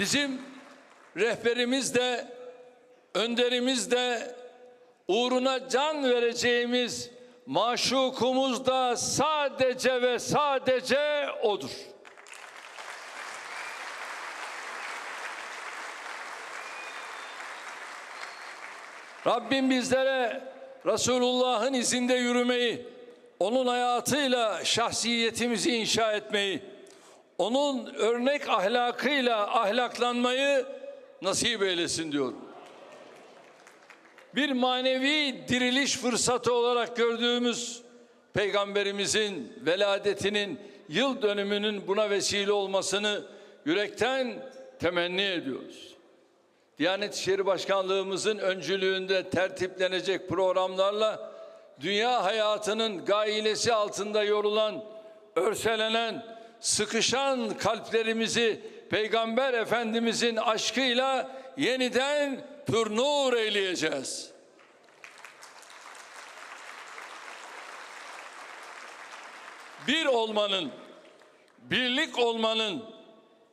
Bizim rehberimiz de önderimiz de uğruna can vereceğimiz maşukumuz da sadece ve sadece odur. Rabbim bizlere Resulullah'ın izinde yürümeyi, onun hayatıyla şahsiyetimizi inşa etmeyi, onun örnek ahlakıyla ahlaklanmayı nasip eylesin diyorum. Bir manevi diriliş fırsatı olarak gördüğümüz Peygamberimizin veladetinin yıl dönümünün buna vesile olmasını yürekten temenni ediyoruz. Diyanet İşleri Başkanlığımızın öncülüğünde tertiplenecek programlarla dünya hayatının gailesi altında yorulan, örselenen, sıkışan kalplerimizi Peygamber Efendimizin aşkıyla yeniden pür nur eyleyeceğiz. Bir olmanın, birlik olmanın,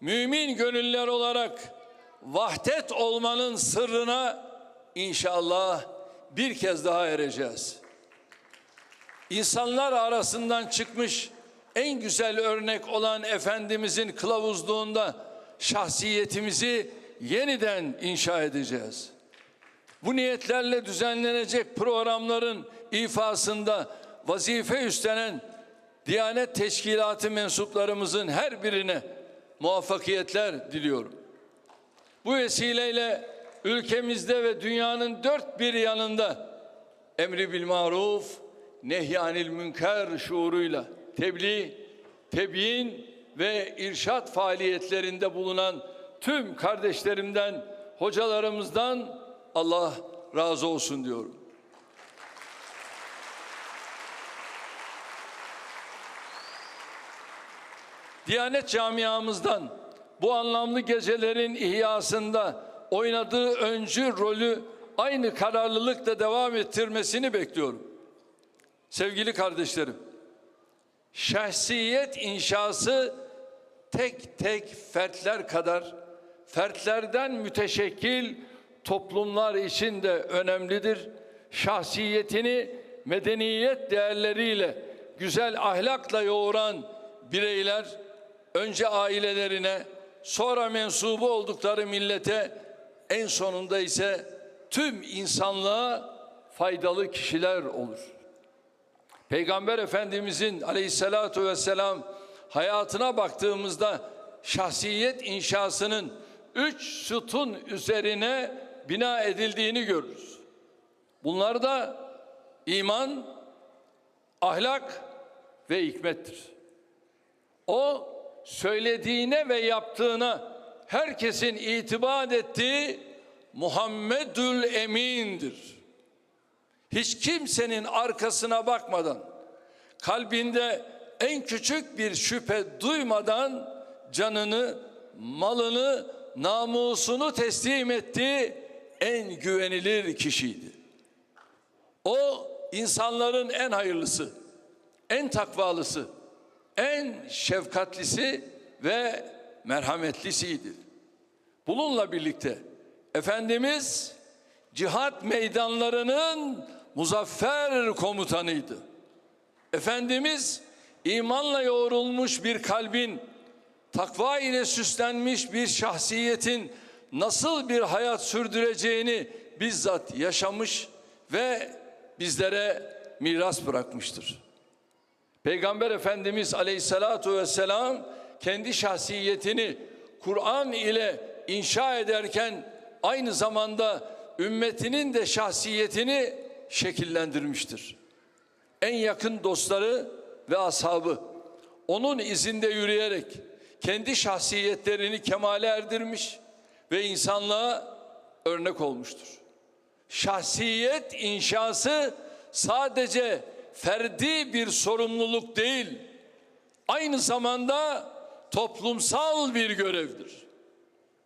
mümin gönüller olarak vahdet olmanın sırrına inşallah bir kez daha ereceğiz. İnsanlar arasından çıkmış en güzel örnek olan Efendimizin kılavuzluğunda şahsiyetimizi yeniden inşa edeceğiz. Bu niyetlerle düzenlenecek programların ifasında vazife üstlenen Diyanet Teşkilatı mensuplarımızın her birine muvaffakiyetler diliyorum. Bu vesileyle ülkemizde ve dünyanın dört bir yanında emri bil maruf, nehyanil münker şuuruyla tebliğ, tebyin ve irşat faaliyetlerinde bulunan tüm kardeşlerimden, hocalarımızdan Allah razı olsun diyorum. Diyanet camiamızdan bu anlamlı gecelerin ihyasında oynadığı öncü rolü aynı kararlılıkla devam ettirmesini bekliyorum. Sevgili kardeşlerim, şahsiyet inşası tek tek fertler kadar fertlerden müteşekkil toplumlar için de önemlidir. Şahsiyetini medeniyet değerleriyle, güzel ahlakla yoğuran bireyler önce ailelerine, sonra mensubu oldukları millete, en sonunda ise tüm insanlığa faydalı kişiler olur. Peygamber Efendimizin aleyhissalatu vesselam hayatına baktığımızda şahsiyet inşasının üç sütun üzerine bina edildiğini görürüz. Bunlar da iman, ahlak ve hikmettir. O söylediğine ve yaptığına herkesin itibat ettiği Muhammedül Emin'dir. Hiç kimsenin arkasına bakmadan, kalbinde en küçük bir şüphe duymadan canını, malını, namusunu teslim ettiği en güvenilir kişiydi. O insanların en hayırlısı, en takvalısı, en şefkatlisi ve merhametlisiydi. Bununla birlikte Efendimiz cihat meydanlarının muzaffer komutanıydı. Efendimiz imanla yoğrulmuş bir kalbin, takva ile süslenmiş bir şahsiyetin nasıl bir hayat sürdüreceğini bizzat yaşamış ve bizlere miras bırakmıştır. Peygamber Efendimiz Aleyhisselatu vesselam kendi şahsiyetini Kur'an ile inşa ederken aynı zamanda ümmetinin de şahsiyetini şekillendirmiştir. En yakın dostları ve ashabı onun izinde yürüyerek kendi şahsiyetlerini kemale erdirmiş ve insanlığa örnek olmuştur. Şahsiyet inşası sadece ferdi bir sorumluluk değil, aynı zamanda toplumsal bir görevdir.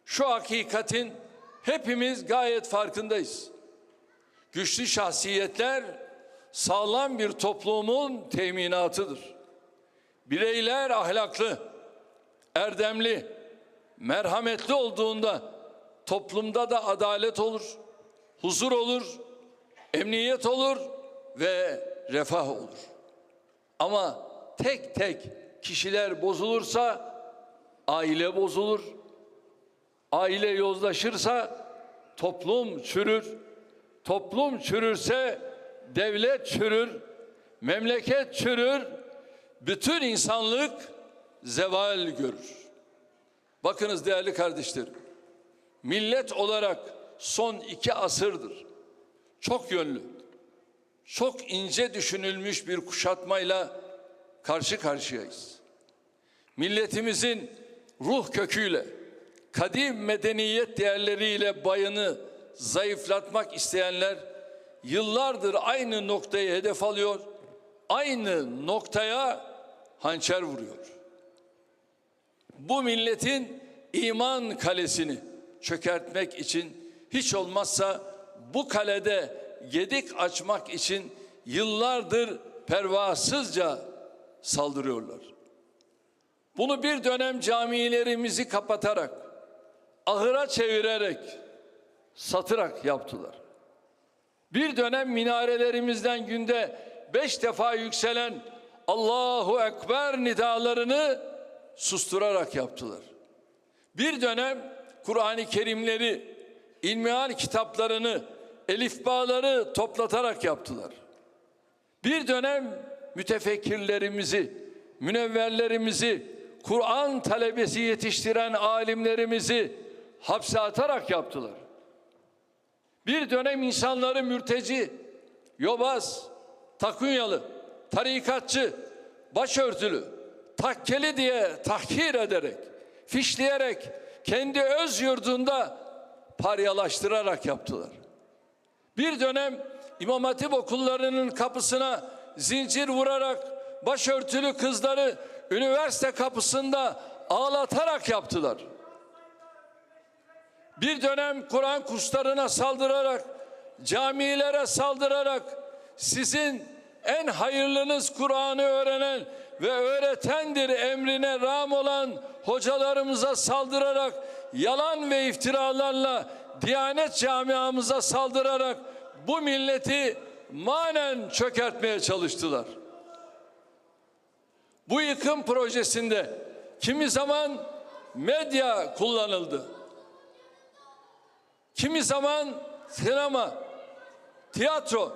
Şu hakikatin hepimiz gayet farkındayız. Güçlü şahsiyetler sağlam bir toplumun teminatıdır. Bireyler ahlaklı, erdemli, merhametli olduğunda toplumda da adalet olur, huzur olur, emniyet olur ve refah olur. Ama tek tek kişiler bozulursa aile bozulur. Aile yozlaşırsa toplum çürür. Toplum çürürse devlet çürür, memleket çürür, bütün insanlık zeval görür. Bakınız değerli kardeşlerim, millet olarak son iki asırdır çok yönlü, çok ince düşünülmüş bir kuşatmayla karşı karşıyayız. Milletimizin ruh köküyle, kadim medeniyet değerleriyle bayını zayıflatmak isteyenler yıllardır aynı noktayı hedef alıyor, aynı noktaya hançer vuruyor. Bu milletin iman kalesini çökertmek için hiç olmazsa bu kalede gedik açmak için yıllardır pervasızca saldırıyorlar. Bunu bir dönem camilerimizi kapatarak, ahıra çevirerek, satırak yaptılar. Bir dönem minarelerimizden günde beş defa yükselen Allahu Ekber nidalarını susturarak yaptılar. Bir dönem Kur'an-ı Kerimleri, ilmihal kitaplarını, elifbaları toplatarak yaptılar. Bir dönem mütefekkirlerimizi, münevverlerimizi, Kur'an talebesi yetiştiren alimlerimizi hapse atarak yaptılar. Bir dönem insanları mürteci, yobaz, takunyalı, tarikatçı, başörtülü, takkeli diye tahkir ederek, fişleyerek, kendi öz yurdunda paryalaştırarak yaptılar. Bir dönem İmam Hatip okullarının kapısına zincir vurarak başörtülü kızları üniversite kapısında ağlatarak yaptılar. Bir dönem Kur'an kurslarına saldırarak, camilere saldırarak sizin en hayırlınız Kur'an'ı öğrenen ve öğretendir emrine ram olan hocalarımıza saldırarak yalan ve iftiralarla Diyanet camiamıza saldırarak bu milleti manen çökertmeye çalıştılar. Bu yıkım projesinde kimi zaman medya kullanıldı. Kimi zaman sinema, tiyatro,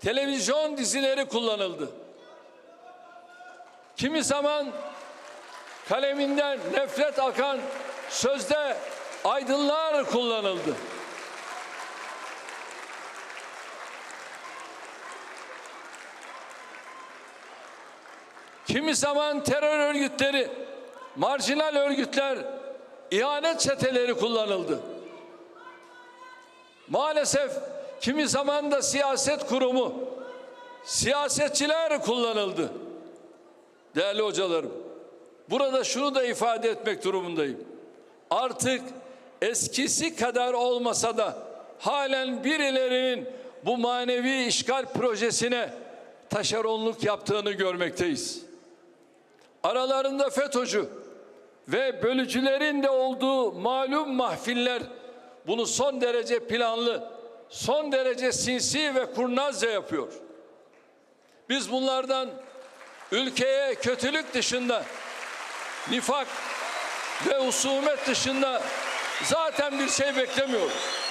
televizyon dizileri kullanıldı. Kimi zaman kaleminden nefret akan sözde aydınlar kullanıldı. Kimi zaman terör örgütleri, marjinal örgütler, ihanet çeteleri kullanıldı. Maalesef kimi zaman da siyaset kurumu, siyasetçiler kullanıldı. Değerli hocalarım, burada şunu da ifade etmek durumundayım. Artık eskisi kadar olmasa da halen birilerinin bu manevi işgal projesine taşeronluk yaptığını görmekteyiz. Aralarında FETÖ'cü ve bölücülerin de olduğu malum mahfiller bunu son derece planlı, son derece sinsi ve kurnazca yapıyor. Biz bunlardan ülkeye kötülük dışında, nifak ve husumet dışında zaten bir şey beklemiyoruz.